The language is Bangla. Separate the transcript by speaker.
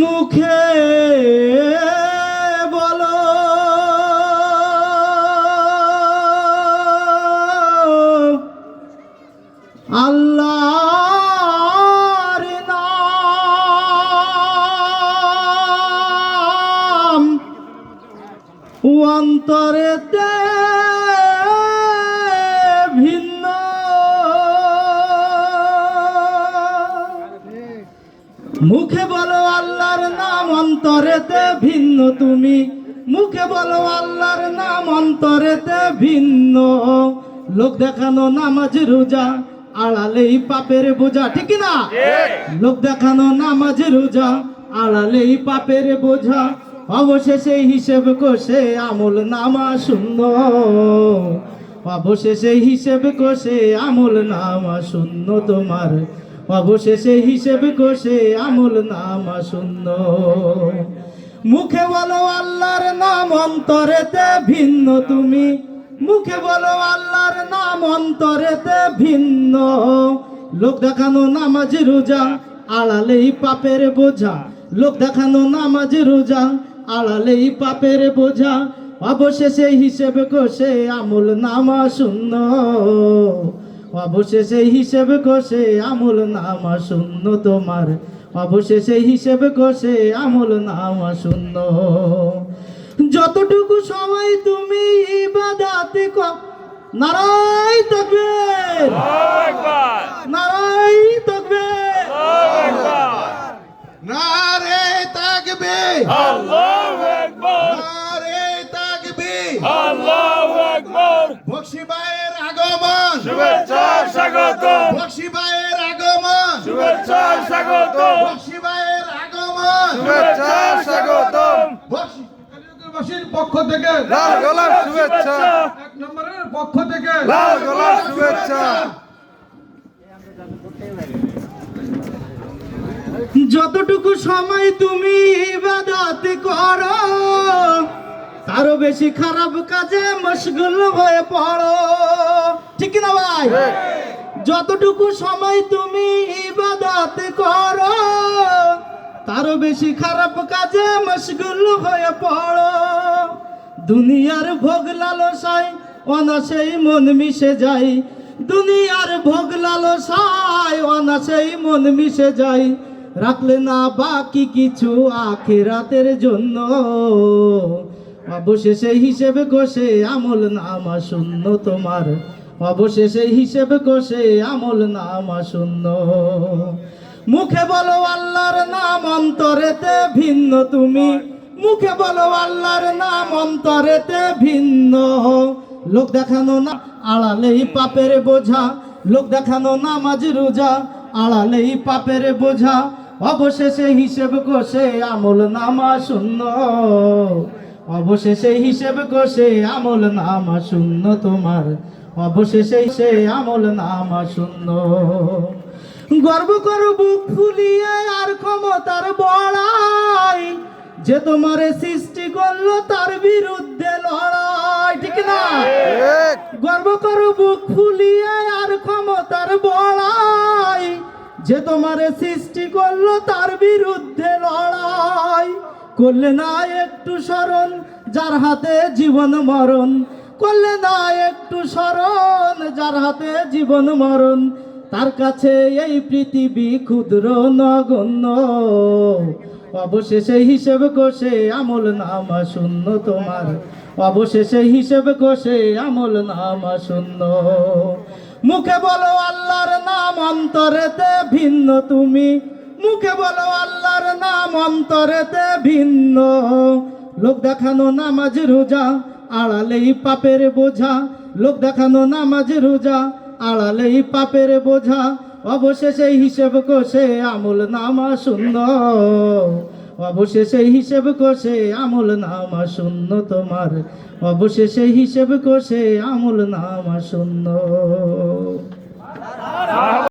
Speaker 1: মুখে বলো। আল্লাহর নাম অন্তরেতে মুখে বলো আল্লাহর নাম অন্তরেতে ভিন্ন তুমি। মুখে বলো আল্লাহর নাম অন্তরেতে ভিন্ন। লোক দেখানো নামাজ রোজা আড়ালেই পাপের বোঝা ঠিক না লোক দেখানো নামাজ রোজা আড়ালেই পাপের বোঝা। অবশেষে হিসেব কষে আমল নামা শূন্য। অবশেষে হিসেব কষে আমল নামা শূন্য তোমার। অবশেষে হিসেব কষে আমল নামা শূন্য। মুখে বলো আল্লাহর নাম, অন্তরেতে ভিন্ন তুমি। মুখে বলো আল্লাহর নাম, অন্তরেতে ভিন্ন। লোক দেখানো নামাজ, রোজা আড়ালেই পাপের বোঝা। লোক দেখানো নামাজ, রোজা আড়ালেই পাপের বোঝা। অবশেষে হিসেবে কষে আমল নামা শূন্য। অবশেষে হিসেব কষে আমল নামা শূন্য তোমার। অবশেষে হিসেব কষে আমল নামা শূন্য। যতটুকু সময় তুমি ইবাদাতে ক নারাই তকবে নারাই তকবে
Speaker 2: নারে তাকবে
Speaker 3: আল্লাহু। শুভেচ্ছা স্বাগতম।
Speaker 2: বক্সি আগমন।
Speaker 3: শুভেচ্ছা স্বাগতম।
Speaker 2: বক্সি আগমন।
Speaker 3: শুভেচ্ছা
Speaker 4: বক্সিবাসীর পক্ষ থেকে
Speaker 3: লাল গোলাপ শুভেচ্ছা।
Speaker 4: এক নম্বরের পক্ষ থেকে
Speaker 3: লাল গোলাপ শুভেচ্ছা।
Speaker 1: যতটুকু সময় তুমি ইবাদত করো তারও বেশি খারাপ কাজে মশগুল হয়ে পড়ো। ঠিক না ভাই? যতটুকু সময় তুমি ইবাদত করো তারও বেশি খারাপ কাজে মশগুল হয়ে পড়ো। দুনিয়ার ভোগ লালসায় অনাসেই মন মিশে যায়। দুনিয়ার ভোগ লালসায় অনাসেই মন মিশে যায়। রাখলে না বাকি কিছু আখেরাতের জন্য। অবশেষে হিসেবে কষে আমল নামা শূন্য তোমার। অবশেষে হিসেবে কষে আমল নামা শূন্য। মুখে বলো আল্লাহর নাম অন্তরেতে ভিন্ন তুমি। মুখে বলো আল্লাহর নাম অন্তরেতে ভিন্ন। লোক দেখানো না, আড়ালেই পাপের বোঝা। লোক দেখানো নামাজ রোজা, আড়ালেই পাপের বোঝা। অবশেষে হিসেব কষে আমল নামা শূন্য। অবশেষে হিসেব কষে আমল নামা শূন্য তোমার। অবশেষে সে আমল নামা শূন্য। গর্ব করো বুক ফুলিয়ে আর ক্ষমতার বড়াই। যে তোমারে সৃষ্টি করল তার বিরুদ্ধে লড়াই ঠিক না? গর্ব করো বুক ফুলিয়ে আর ক্ষমতার বড়াই। যে তোমারে সৃষ্টি করল তার বিরুদ্ধে লড়াই। করলে না একটু স্মরণ, যার হাতে জীবন মরণ। করলে না একটু স্মরণ, যার হাতে জীবন মরণ। তার কাছে এই পৃথিবী ক্ষুদ্র নগণ্য। অবশেষে হিসেব কষে আমল নামা শূন্য তোমার। অবশেষে হিসেব কষে আমল নামা শূন্য। মুখে বলো আল্লাহর নাম, অন্তরেতে ভিন্ন তুমি। মুখে বলো, আল্লাহর নাম অন্তরেতে ভিন্ন। লোক দেখানো নামাজ রোজা, আড়ালেই পাপের বোঝা। লোক দেখানো নামাজ রোজা, আড়ালেই পাপের বোঝা। অবশেষে হিসেব কষে আমল নামা শূন্য। অবশেষে হিসেব কষে আমল নামা শূন্য তোমার। অবশেষে হিসেব কষে আমল নামা শূন্য।